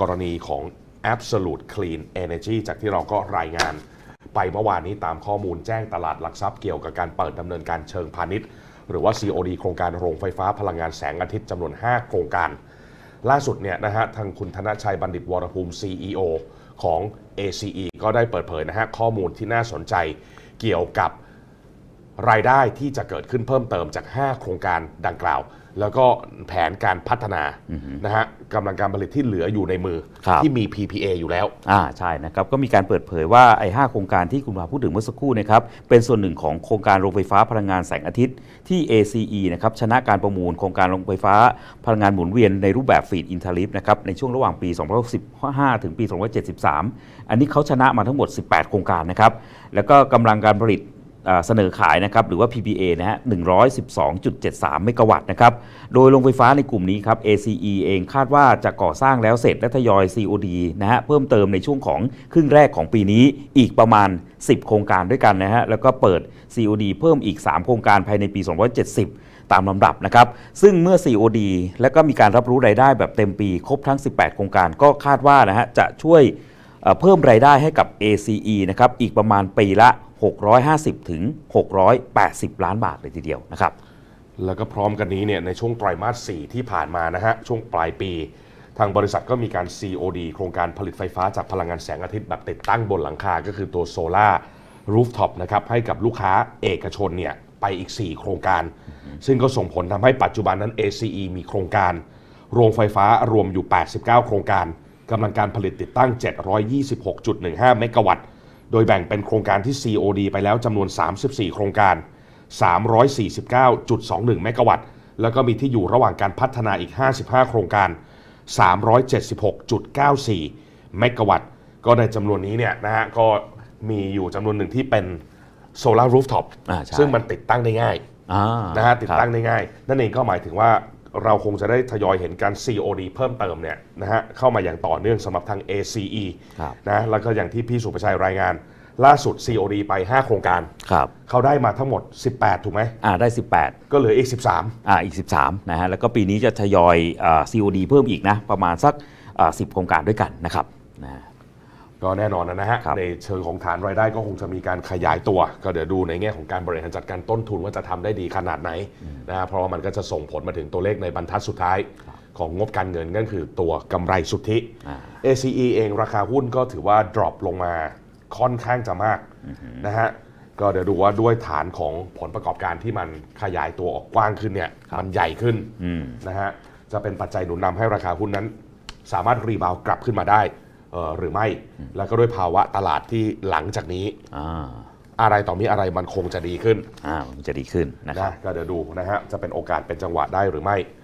กรณีของ Absolute Clean Energy จากที่เราก็รายงาน ไปเมื่อวานนี้ตามข้อมูลแจ้งตลาดหลักทรัพย์เกี่ยวกับการเปิดดำเนินการเชิงพาณิชย์ หรือว่า COD โครงการโรงไฟฟ้าพลังงานแสงอาทิตย์จำนวน 5 โครงการ ล่าสุดเนี่ยนะฮะทางคุณธนชัยบัณฑิตวรภูมิ CEO ของ ACE ก็ได้เปิดเผยนะฮะข้อมูลที่น่าสนใจเกี่ยวกับ รายได้ที่จะเกิดขึ้นเพิ่มเติมจาก 5 โครงการดังกล่าว แล้วก็แผนการพัฒนานะฮะกำลังการผลิตที่เหลืออยู่ในมือ ครับ ที่มี PPA อยู่แล้ว อ่าใช่นะครับก็มีการเปิดเผยว่าไอ้หโครงการที่คุณวาพูดถึงเมื่อสักครู่นะครับเป็นส่วนหนึ่งของโครงการโรงไฟฟ้าพลังงานแสงอาทิตย์ที่ ACE นะครับชนะการประมูลโครงการโรงไฟฟ้าพลังงานหมุนเวียนในรูปแบบฟีดอินทาริฟนะครับในช่วงระหว่างปี 2015 ถึงปี 2073 อันนี้เขาชนะมาทั้งหมด 18 โครงการนะครับแล้วก็กำลังการผลิตอ่า เสนอขายนะครับหรือว่า PPA นะฮะ 112.73 เมกะวัตต์นะครับ โดยโรงไฟฟ้าในกลุ่มนี้ครับ ACE เองคาดว่าจะก่อสร้างแล้วเสร็จและทยอย COD นะฮะเพิ่มเติมในช่วงของครึ่งแรกของปีนี้อีกประมาณ 10 โครงการด้วยกันนะฮะ แล้วก็เปิด COD เพิ่มอีก 3 โครงการภายในปี2070 ตามลำดับนะครับ ซึ่งเมื่อ COD และก็มีการรับรู้รายได้แบบเต็มปีครบทั้ง 18 โครงการก็คาดว่านะฮะจะช่วยเพิ่มรายได้ให้กับ ACE นะครับอีกประมาณปีละ 650 ถึง 680 ล้านบาทเลยทีเดียวนะครับ แล้วก็พร้อมกันนี้เนี่ยในช่วงไตรมาส 4 ที่ผ่านมานะฮะ ช่วงปลายปี ทางบริษัทก็มีการ COD โครงการผลิตไฟฟ้าจากพลังงานแสงอาทิตย์แบบติดตั้งบนหลังคา ก็คือตัวโซลารูฟท็อปนะครับให้กับลูกค้าเอกชนเนี่ยไปอีก 4 โครงการ ซึ่งก็ส่งผลทำให้ปัจจุบันนั้น ACE มีโครงการ โรงไฟฟ้ารวมอยู่ 89 โครงการกำลังการผลิตติดตั้ง 726.15 เมกะวัตต์ โดยแบ่งเป็นโครงการที่ COD ไปแล้วจำนวน 34 โครงการ 349.21 เมกะวัตต์ แล้วก็มีที่อยู่ระหว่างการพัฒนาอีก 55 โครงการ 376.94 เมกะวัตต์ ก็ในจำนวนนี้เนี่ยนะฮะก็มีอยู่จำนวนหนึ่งที่เป็นโซลารูฟท็อปอ่าใช่ซึ่งมันติดตั้งได้ง่ายอ่านะฮะติดตั้งครับได้ง่าย นั่นเองก็หมายถึงว่า เราคงจะได้ทยอยเห็นการ COD เพิ่มเติมเนี่ยนะฮะเข้ามาอย่างต่อเนื่องสำหรับทาง ACE ครับนะแล้วก็อย่างที่พี่สุประชัยรายงาน ล่าสุด COD ไป 5 โครงการ ครับเขาได้มาทั้งหมด 18 ถูกไหม อ่าได้ 18ก็เหลืออีกอ่าอีก 13นะฮะแล้วก็ปีนี้จะทยอยอ่า COD เพิ่มอีกนะ ประมาณสักอ่า10 โครงการด้วยกันนะครับนะฮะ13 ก็แน่นอนนะฮะครับในเชิงของฐานรายได้ก็คงจะมีการขยายตัว ก็เดี๋ยวดูในแง่ของการบริหารจัดการต้นทุนว่าจะทำได้ดีขนาดไหนนะฮะเพราะว่ามันก็จะส่งผลมาถึงตัวเลขในบรรทัดสุดท้ายของงบการเงินนั่นคือตัวกำไรสุทธิอ่า ACE เองราคาหุ้นก็ถือว่า drop ลงมาค่อนข้างจะมากนะฮะก็เดี๋ยวดูว่าด้วยฐานของผลประกอบการที่มันขยายตัวออกกว้างขึ้นเนี่ยมันใหญ่ขึ้นอืมนะฮะจะเป็นปัจจัยหนุนนำให้ราคาหุ้นนั้น สามารถรีบาวด์กลับขึ้นมาได้เอ่อ หรือไม่ แล้วก็ด้วยภาวะตลาดที่หลังจากนี้อ่าอะไรต่อมีอะไรมันคงจะดีขึ้นอ่ามันจะดีขึ้นนะครับนะก็เดี๋ยวดูนะฮะจะเป็นโอกาสเป็นจังหวะได้หรือไม่